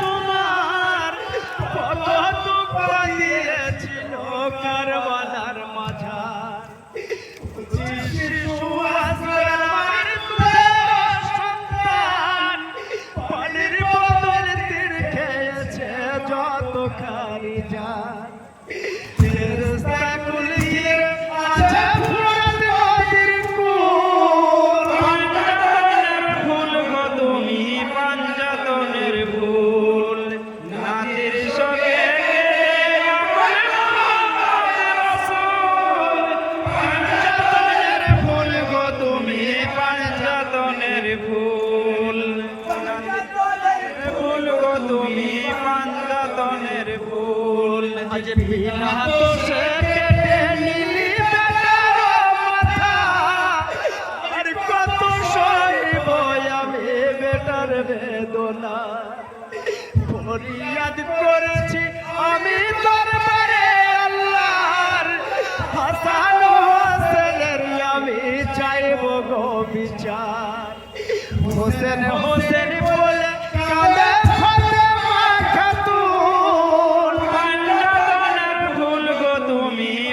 তোমার কত দিয়েছিল কারবার। বেদনা। ফরিয়াদ করেছি আমি দরবারে আল্লাহর। হাসান হোসেনের আমি চাইব গো বিচার। হোসেন হোসেন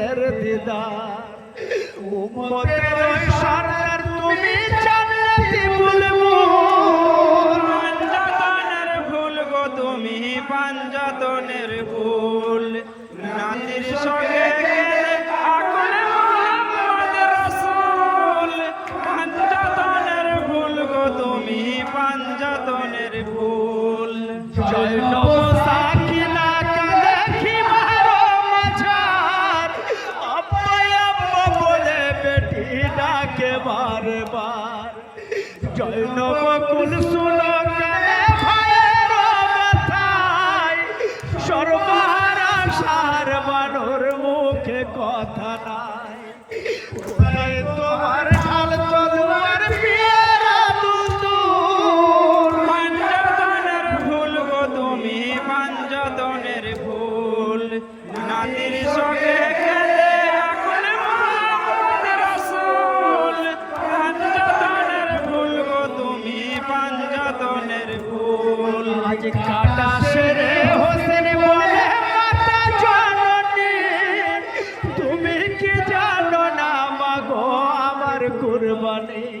প্রাণের উম্মতের তুমি জান্নাতি বুলবুল পাঞ্জাতনের ফুল তুমি পাঞ্জাতনের ভুল। জয় নবকুল সুনো সর্বারা সার বানর মুখে কথা না Monday.